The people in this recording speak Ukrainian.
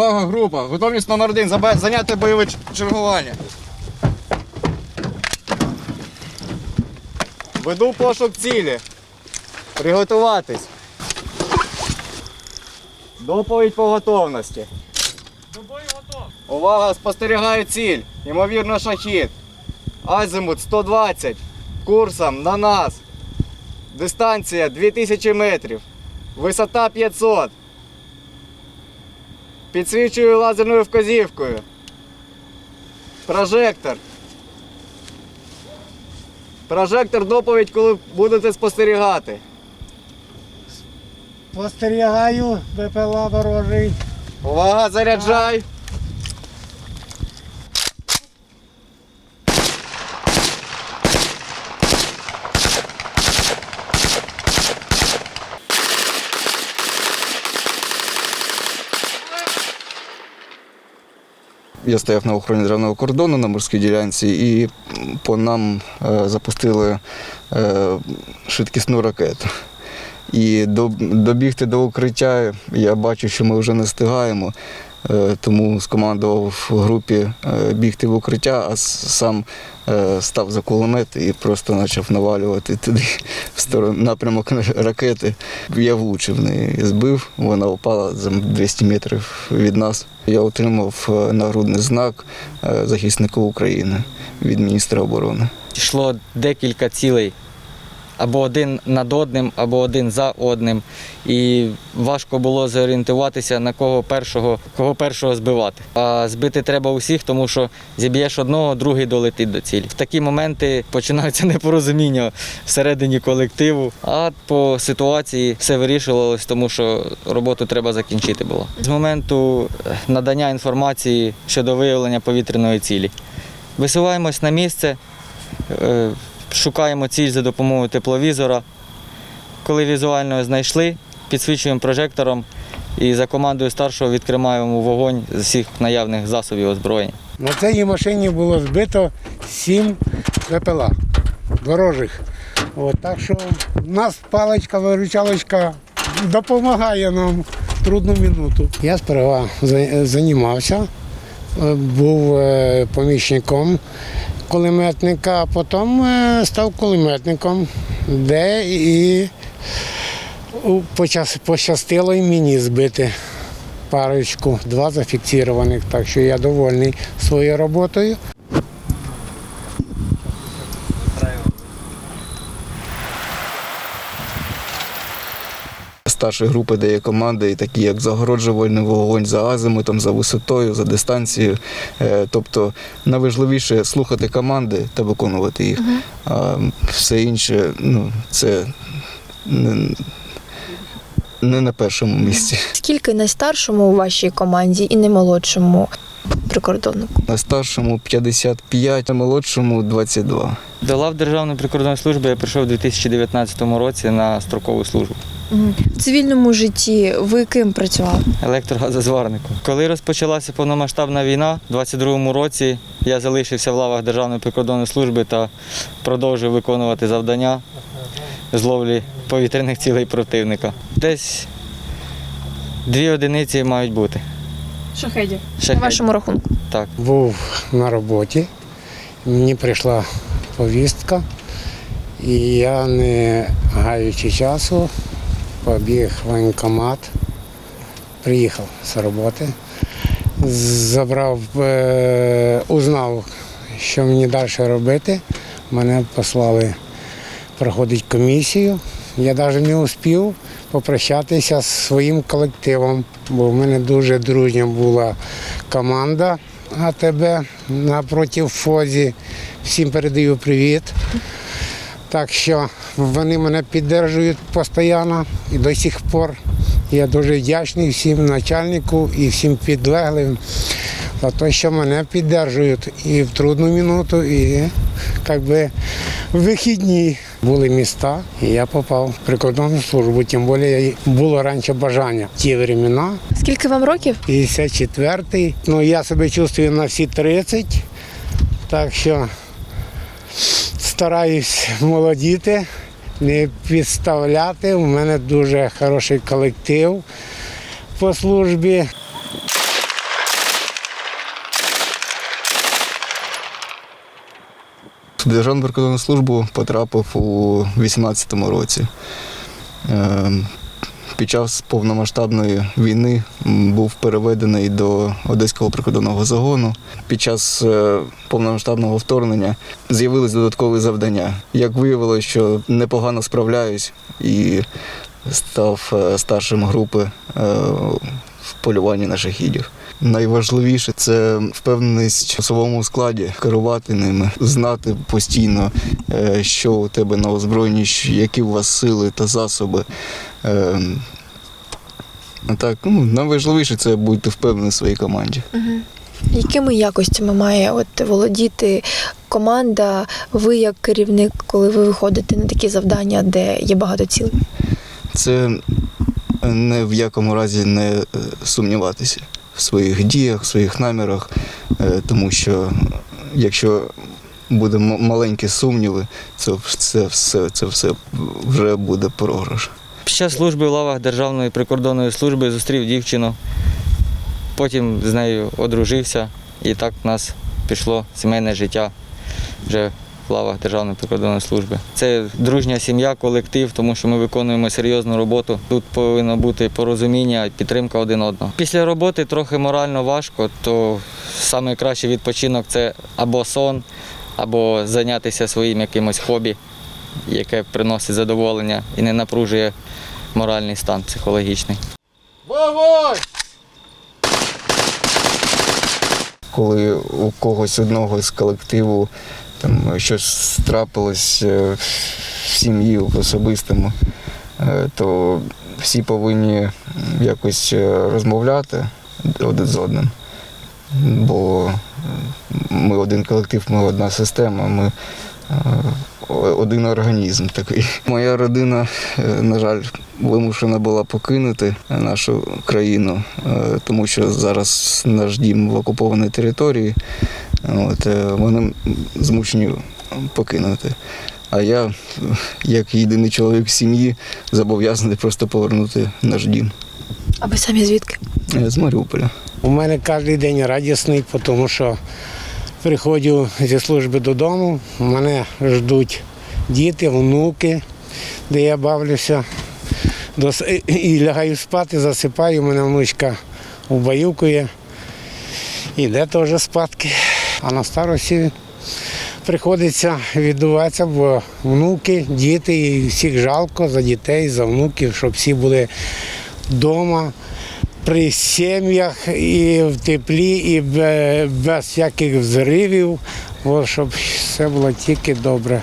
Увага, група. Готовність номер один. Зайняти бойове чергування. Веду пошук цілі. Приготуватись. Доповідь по готовності. До бою готов. Увага, спостерігаю ціль. Ймовірно, шахід. Азимут 120. Курсом на нас. Дистанція 2000 метрів. Висота 500. Підсвічую лазерною вказівкою. Прожектор. Прожектор доповідь, коли будете спостерігати. Спостерігаю, БПЛА ворожий. Увага, заряджай. Я стояв на охороні державного кордону на морській ділянці, і по нам е, запустили е, швидкісну ракету. І до- добігти до укриття я бачу, що ми вже не встигаємо, тому скомандував в групі е, бігти в укриття, а сам е, став за кулемет і просто почав навалювати туди в сторону напрямок ракети. Я влучив неї, збив, вона впала за 200 метрів від нас. Я отримав е, нагрудний знак е, захисника України від міністра оборони. йшло декілька цілей. Або один над одним, або один за одним. І важко було зорієнтуватися, на кого першого, кого першого збивати. А збити треба усіх, тому що зіб'єш одного, другий долетить до цілі. В такі моменти починаються непорозуміння всередині колективу. А по ситуації все вирішувалось, тому що роботу треба закінчити було. З моменту е, надання інформації щодо виявлення повітряної цілі. Висуваємось на місце. Шукаємо ціль за допомогою тепловізора. Коли візуально знайшли, підсвічуємо прожектором і за командою старшого відкриваємо вогонь з всіх наявних засобів озброєння. На цій машині було збито сім БПЛА ворожих. От, так що в нас паличка-виручалочка допомагає нам в трудну минуту. Я сперва за- займався, е, був е, помічником кулеметника, а потім е, став кулеметником, де і пощастило і мені збити парочку, два зафіксованих, так що я довольний своєю роботою. Старші групи дає команди, такі як загороджувальний вогонь за азимутом, за висотою, за дистанцією. Е, Тобто найважливіше слухати команди та виконувати їх. А все інше, ну, це не, на першому місці. Скільки найстаршому у вашій команді і наймолодшому прикордоннику? На старшому 55, на молодшому 22. До лав Державної прикордонної служби я прийшов у 2019 році на строкову службу В цивільному житті ви ким працювали? електрогазозварником. Коли розпочалася повномасштабна війна, у 22-му році я залишився в лавах Державної прикордонної служби та продовжив виконувати завдання з ловлі повітряних цілей противника. Десь дві одиниці мають бути. Шахедів. На Шахедів. вашому рахунку. Так. Був на роботі, мені прийшла повістка, і я, не гаючи часу, побіг в воєнкомат, приїхав з роботи, забрав, е, узнав, що мені далі робити. Мене послали проходити комісію. Я навіть не успів попрощатися з своїм колективом, бо в мене дуже дружня була команда АТБ напроти ФОЗі. Всім передаю привіт. Так що вони мене підтримують постійно і до сих пор. Я дуже вдячний всім начальнику і всім підлеглим за те, що мене підтримують і в трудну минуту, і як би, в вихідні були міста, і я попав в прикордонну службу. Тим більше було раніше бажання. в Ті времена, Скільки вам років? 54-й. Ну, я себе чувствую на всі 30, так що стараюсь молодіти, не підставляти. У мене дуже хороший колектив по службі. Державну прикордонну службу потрапив у 18-му році. Е, Під час повномасштабної війни був переведений до Одеського прикордонного загону. Під час е, повномасштабного вторгнення з'явились додаткові завдання. Як виявилося, що непогано справляюсь і став е, старшим групи е, в полюванні на шахідів. Найважливіше це впевненість в своєму складі, керувати ними, знати постійно, е, що у тебе на озброєнні, які у вас сили та засоби. Е, Так, ну, найважливіше це бути впевненим в своїй команді. Якими якостями має от володіти команда, ви як керівник, коли ви виходите на такі завдання, де є багато цілей? Це не в якому разі не е, сумніватися в своїх діях, в своїх намірах, е, тому що якщо буде маленькі сумніви, це, це, все, це все вже буде програш. Під час служби в лавах Державної прикордонної служби зустрів дівчину. Потім з нею одружився, і так в нас пішло сімейне життя вже лавах Державної прикордонної служби. Це дружня сім'я, колектив, тому що ми виконуємо серйозну роботу. Тут повинно бути порозуміння і підтримка один одного. Після роботи трохи морально важко, то найкращий відпочинок це або сон, або зайнятися своїм якимось хобі, яке приносить задоволення і не напружує моральний стан психологічний. коли у когось одного з колективу там щось трапилось е, в сім'ї в особистому, е, то всі повинні якось е, розмовляти один з одним. Бо е, ми один колектив, ми одна система, ми е, один організм такий. Моя родина, е, на жаль, вимушена була покинути нашу країну, е, тому що зараз наш дім в окупованій території. От, е, вони змушені покинути. А я, як єдиний чоловік сім'ї, зобов'язаний просто повернути наш дім А ви самі звідки? Е, з Маріуполя. У мене кожен день радісний, тому що приходжу зі служби додому, мене ждуть діти, внуки, де я бавлюся. І лягаю спати, засипаю, мене внучка убаюкує. Іде теж спадки. А на старості приходиться віддуватися, бо внуки, діти, і всіх жалко за дітей, за внуків, щоб всі були вдома при сім'ях і в теплі, і без всяких взривів, щоб все було тільки добре.